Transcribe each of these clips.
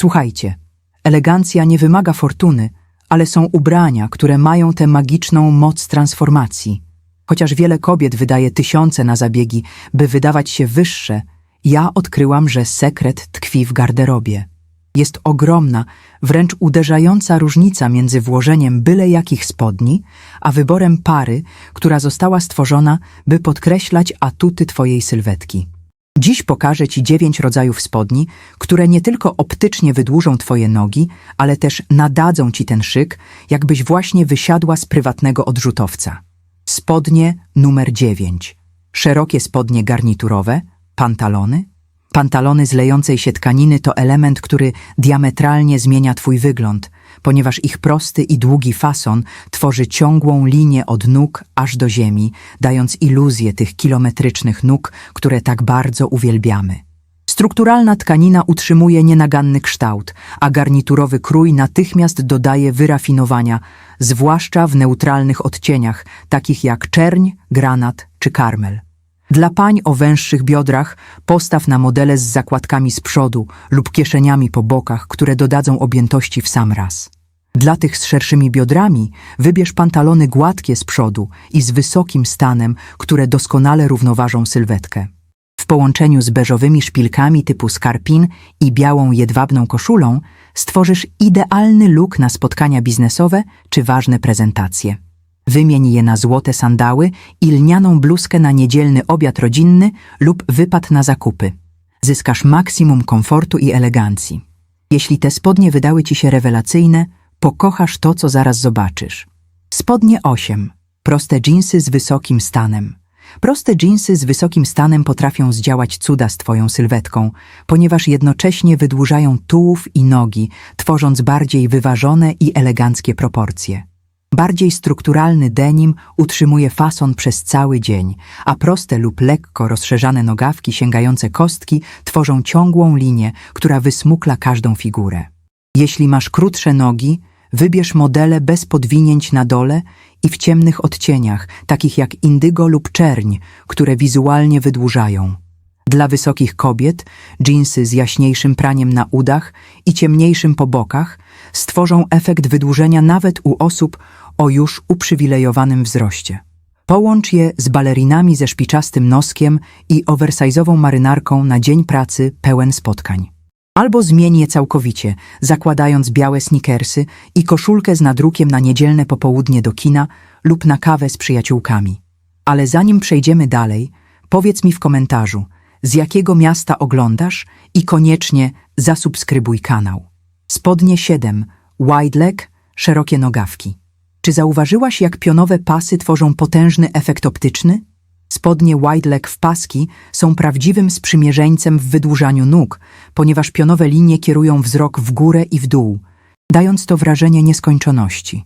Słuchajcie, elegancja nie wymaga fortuny, ale są ubrania, które mają tę magiczną moc transformacji. Chociaż wiele kobiet wydaje tysiące na zabiegi, by wydawać się wyższe, ja odkryłam, że sekret tkwi w garderobie. Jest ogromna, wręcz uderzająca różnica między włożeniem byle jakich spodni, a wyborem pary, która została stworzona, by podkreślać atuty twojej sylwetki. Dziś pokażę Ci dziewięć rodzajów spodni, które nie tylko optycznie wydłużą Twoje nogi, ale też nadadzą Ci ten szyk, jakbyś właśnie wysiadła z prywatnego odrzutowca. Spodnie numer dziewięć. Szerokie spodnie garniturowe, pantalony. Pantalony z lejącej się tkaniny to element, który diametralnie zmienia Twój wygląd, ponieważ ich prosty i długi fason tworzy ciągłą linię od nóg aż do ziemi, dając iluzję tych kilometrycznych nóg, które tak bardzo uwielbiamy. Strukturalna tkanina utrzymuje nienaganny kształt, a garniturowy krój natychmiast dodaje wyrafinowania, zwłaszcza w neutralnych odcieniach, takich jak czerń, granat czy karmel. Dla pań o węższych biodrach postaw na modele z zakładkami z przodu lub kieszeniami po bokach, które dodadzą objętości w sam raz. Dla tych z szerszymi biodrami wybierz pantalony gładkie z przodu i z wysokim stanem, które doskonale równoważą sylwetkę. W połączeniu z beżowymi szpilkami typu skarpin i białą jedwabną koszulą stworzysz idealny look na spotkania biznesowe czy ważne prezentacje. Wymień je na złote sandały i lnianą bluzkę na niedzielny obiad rodzinny lub wypad na zakupy. Zyskasz maksimum komfortu i elegancji. Jeśli te spodnie wydały ci się rewelacyjne, pokochasz to, co zaraz zobaczysz. Spodnie 8. Proste dżinsy z wysokim stanem. Proste dżinsy z wysokim stanem potrafią zdziałać cuda z twoją sylwetką, ponieważ jednocześnie wydłużają tułów i nogi, tworząc bardziej wyważone i eleganckie proporcje. Bardziej strukturalny denim utrzymuje fason przez cały dzień, a proste lub lekko rozszerzane nogawki sięgające kostki tworzą ciągłą linię, która wysmukla każdą figurę. Jeśli masz krótsze nogi, wybierz modele bez podwinięć na dole i w ciemnych odcieniach, takich jak indygo lub czerń, które wizualnie wydłużają. Dla wysokich kobiet dżinsy z jaśniejszym praniem na udach i ciemniejszym po bokach stworzą efekt wydłużenia nawet u osób o już uprzywilejowanym wzroście. Połącz je z balerinami ze szpiczastym noskiem i oversizową marynarką na dzień pracy pełen spotkań. Albo zmień je całkowicie, zakładając białe sneakersy i koszulkę z nadrukiem na niedzielne popołudnie do kina lub na kawę z przyjaciółkami. Ale zanim przejdziemy dalej, powiedz mi w komentarzu, z jakiego miasta oglądasz i koniecznie zasubskrybuj kanał. Spodnie 7, wide leg, szerokie nogawki. Czy zauważyłaś, jak pionowe pasy tworzą potężny efekt optyczny? Spodnie wide leg w paski są prawdziwym sprzymierzeńcem w wydłużaniu nóg, ponieważ pionowe linie kierują wzrok w górę i w dół, dając to wrażenie nieskończoności.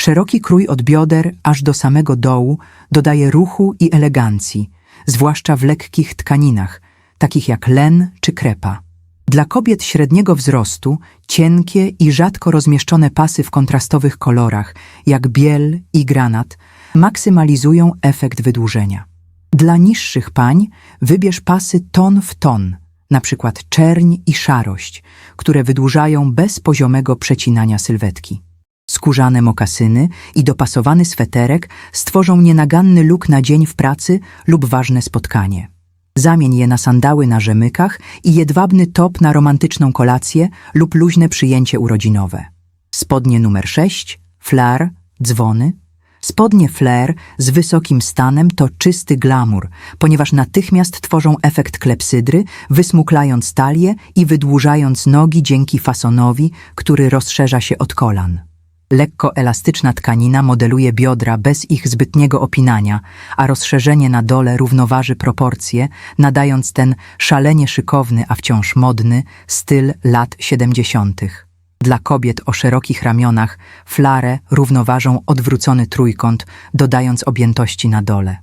Szeroki krój od bioder aż do samego dołu dodaje ruchu i elegancji, zwłaszcza w lekkich tkaninach, takich jak len czy krepa. Dla kobiet średniego wzrostu cienkie i rzadko rozmieszczone pasy w kontrastowych kolorach, jak biel i granat, maksymalizują efekt wydłużenia. Dla niższych pań wybierz pasy ton w ton, przykład czerń i szarość, które wydłużają bez poziomego przecinania sylwetki. Skórzane mokasyny i dopasowany sweterek stworzą nienaganny luk na dzień w pracy lub ważne spotkanie. Zamień je na sandały na rzemykach i jedwabny top na romantyczną kolację lub luźne przyjęcie urodzinowe. Spodnie numer 6, flar, dzwony. Spodnie flair z wysokim stanem to czysty glamour, ponieważ natychmiast tworzą efekt klepsydry, wysmuklając talię i wydłużając nogi dzięki fasonowi, który rozszerza się od kolan. Lekko elastyczna tkanina modeluje biodra bez ich zbytniego opinania, a rozszerzenie na dole równoważy proporcje, nadając ten szalenie szykowny, a wciąż modny styl lat 70. Dla kobiet o szerokich ramionach flare równoważą odwrócony trójkąt, dodając objętości na dole.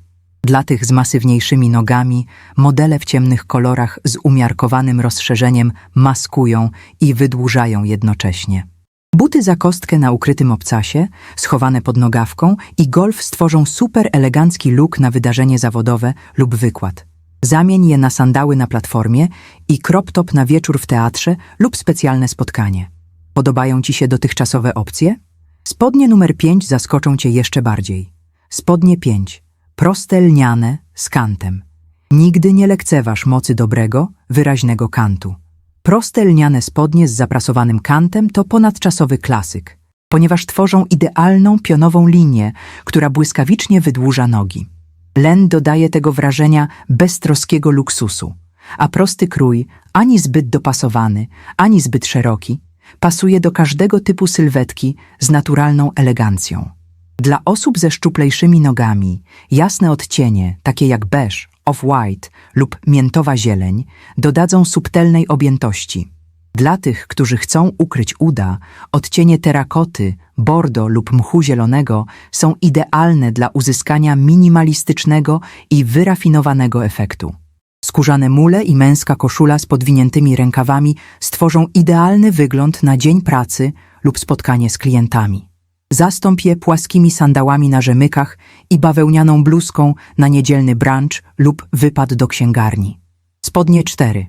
Dla tych z masywniejszymi nogami modele w ciemnych kolorach z umiarkowanym rozszerzeniem maskują i wydłużają jednocześnie. Buty za kostkę na ukrytym obcasie, schowane pod nogawką i golf stworzą super elegancki look na wydarzenie zawodowe lub wykład. Zamień je na sandały na platformie i crop top na wieczór w teatrze lub specjalne spotkanie. Podobają Ci się dotychczasowe opcje? Spodnie numer 5 zaskoczą Cię jeszcze bardziej. Spodnie 5. Proste lniane z kantem. Nigdy nie lekceważ mocy dobrego, wyraźnego kantu. Proste lniane spodnie z zaprasowanym kantem to ponadczasowy klasyk, ponieważ tworzą idealną pionową linię, która błyskawicznie wydłuża nogi. Len dodaje tego wrażenia beztroskiego luksusu, a prosty krój, ani zbyt dopasowany, ani zbyt szeroki, pasuje do każdego typu sylwetki z naturalną elegancją. Dla osób ze szczuplejszymi nogami, jasne odcienie, takie jak beż, off-white lub miętowa zieleń, dodadzą subtelnej objętości. Dla tych, którzy chcą ukryć uda, odcienie terakoty, bordo lub mchu zielonego są idealne dla uzyskania minimalistycznego i wyrafinowanego efektu. Skórzane mule i męska koszula z podwiniętymi rękawami stworzą idealny wygląd na dzień pracy lub spotkanie z klientami. Zastąp je płaskimi sandałami na rzemykach i bawełnianą bluzką na niedzielny brunch lub wypad do księgarni. Spodnie 4.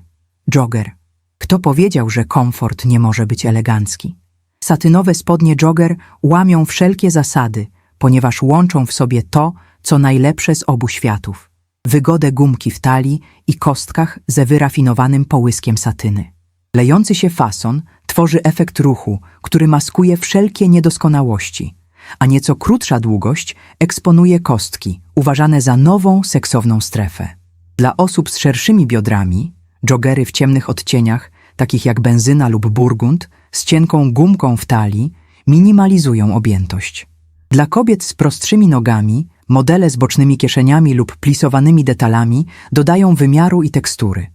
Jogger. Kto powiedział, że komfort nie może być elegancki? Satynowe spodnie jogger łamią wszelkie zasady, ponieważ łączą w sobie to, co najlepsze z obu światów. Wygodę gumki w talii i kostkach ze wyrafinowanym połyskiem satyny. Lejący się fason tworzy efekt ruchu, który maskuje wszelkie niedoskonałości, a nieco krótsza długość eksponuje kostki, uważane za nową, seksowną strefę. Dla osób z szerszymi biodrami, joggery w ciemnych odcieniach, takich jak benzyna lub burgund, z cienką gumką w talii, minimalizują objętość. Dla kobiet z prostszymi nogami, modele z bocznymi kieszeniami lub plisowanymi detalami dodają wymiaru i tekstury.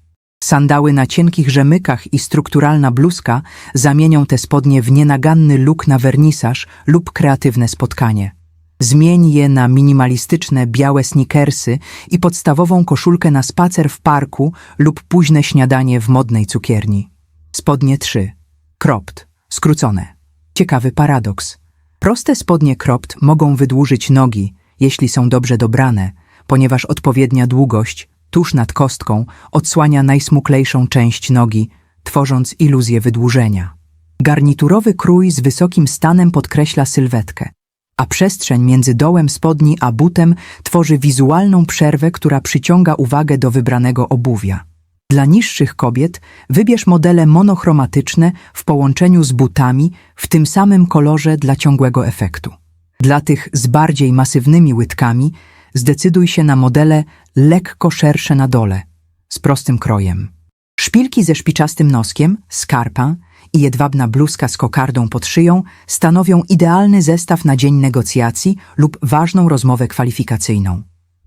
Sandały na cienkich rzemykach i strukturalna bluzka zamienią te spodnie w nienaganny look na wernisaż lub kreatywne spotkanie. Zmień je na minimalistyczne białe sneakersy i podstawową koszulkę na spacer w parku lub późne śniadanie w modnej cukierni. Spodnie 3. Cropped. Skrócone. Ciekawy paradoks. Proste spodnie cropped mogą wydłużyć nogi, jeśli są dobrze dobrane, ponieważ odpowiednia długość, tuż nad kostką, odsłania najsmuklejszą część nogi, tworząc iluzję wydłużenia. Garniturowy krój z wysokim stanem podkreśla sylwetkę, a przestrzeń między dołem spodni a butem tworzy wizualną przerwę, która przyciąga uwagę do wybranego obuwia. Dla niższych kobiet wybierz modele monochromatyczne w połączeniu z butami w tym samym kolorze dla ciągłego efektu. Dla tych z bardziej masywnymi łydkami zdecyduj się na modele lekko szersze na dole, z prostym krojem. Szpilki ze szpiczastym noskiem, skarpa i jedwabna bluzka z kokardą pod szyją stanowią idealny zestaw na dzień negocjacji lub ważną rozmowę kwalifikacyjną.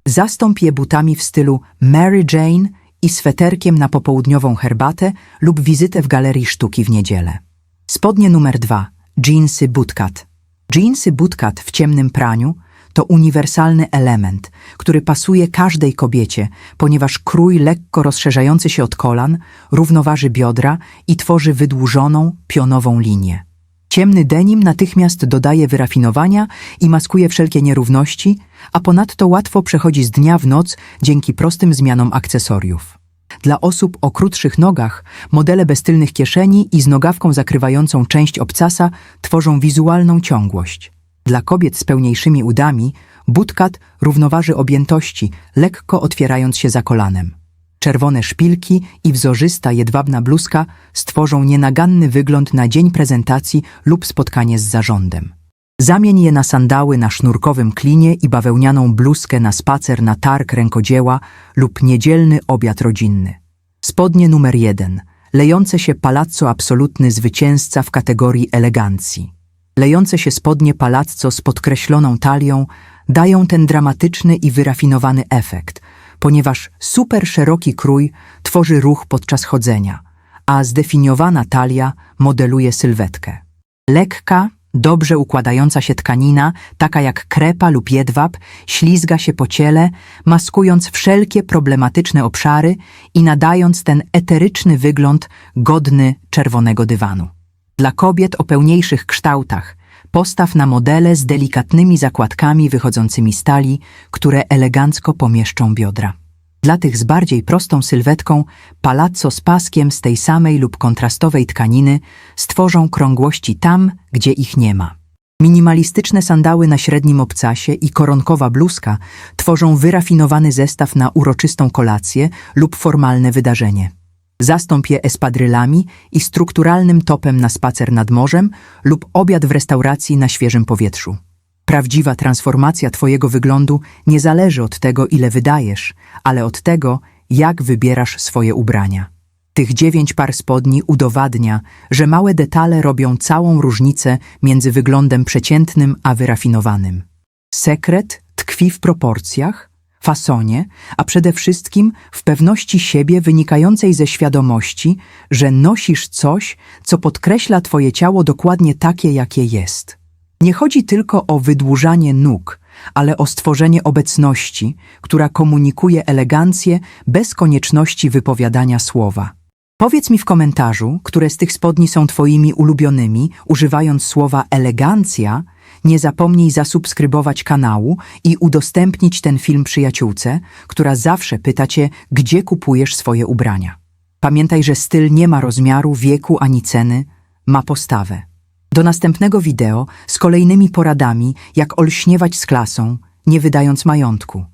Zastąp je butami w stylu Mary Jane i sweterkiem na popołudniową herbatę lub wizytę w galerii sztuki w niedzielę. Spodnie numer dwa. Jeansy bootcut. Jeansy bootcut w ciemnym praniu to uniwersalny element, który pasuje każdej kobiecie, ponieważ krój lekko rozszerzający się od kolan równoważy biodra i tworzy wydłużoną, pionową linię. Ciemny denim natychmiast dodaje wyrafinowania i maskuje wszelkie nierówności, a ponadto łatwo przechodzi z dnia w noc dzięki prostym zmianom akcesoriów. Dla osób o krótszych nogach modele bez tylnych kieszeni i z nogawką zakrywającą część obcasa tworzą wizualną ciągłość. Dla kobiet z pełniejszymi udami bootcut równoważy objętości, lekko otwierając się za kolanem. Czerwone szpilki i wzorzysta jedwabna bluzka stworzą nienaganny wygląd na dzień prezentacji lub spotkanie z zarządem. Zamień je na sandały na sznurkowym klinie i bawełnianą bluzkę na spacer na targ rękodzieła lub niedzielny obiad rodzinny. Spodnie numer jeden. Lejące się palazzo absolutny zwycięzca w kategorii elegancji. Lejące się spodnie palazzo z podkreśloną talią dają ten dramatyczny i wyrafinowany efekt, ponieważ super szeroki krój tworzy ruch podczas chodzenia, a zdefiniowana talia modeluje sylwetkę. Lekka, dobrze układająca się tkanina, taka jak krepa lub jedwab, ślizga się po ciele, maskując wszelkie problematyczne obszary i nadając ten eteryczny wygląd godny czerwonego dywanu. Dla kobiet o pełniejszych kształtach postaw na modele z delikatnymi zakładkami wychodzącymi z talii, które elegancko pomieszczą biodra. Dla tych z bardziej prostą sylwetką, palazzo z paskiem z tej samej lub kontrastowej tkaniny stworzą krągłości tam, gdzie ich nie ma. Minimalistyczne sandały na średnim obcasie i koronkowa bluzka tworzą wyrafinowany zestaw na uroczystą kolację lub formalne wydarzenie. Zastąp je espadrylami i strukturalnym topem na spacer nad morzem lub obiad w restauracji na świeżym powietrzu. Prawdziwa transformacja Twojego wyglądu nie zależy od tego, ile wydajesz, ale od tego, jak wybierasz swoje ubrania. Tych dziewięć par spodni udowadnia, że małe detale robią całą różnicę między wyglądem przeciętnym a wyrafinowanym. Sekret tkwi w proporcjach, fasonie, a przede wszystkim w pewności siebie wynikającej ze świadomości, że nosisz coś, co podkreśla Twoje ciało dokładnie takie, jakie jest. Nie chodzi tylko o wydłużanie nóg, ale o stworzenie obecności, która komunikuje elegancję bez konieczności wypowiadania słowa. Powiedz mi w komentarzu, które z tych spodni są Twoimi ulubionymi, używając słowa elegancja. Nie zapomnij zasubskrybować kanału i udostępnić ten film przyjaciółce, która zawsze pyta Cię, gdzie kupujesz swoje ubrania. Pamiętaj, że styl nie ma rozmiaru, wieku ani ceny, ma postawę. Do następnego wideo z kolejnymi poradami, jak olśniewać z klasą, nie wydając majątku.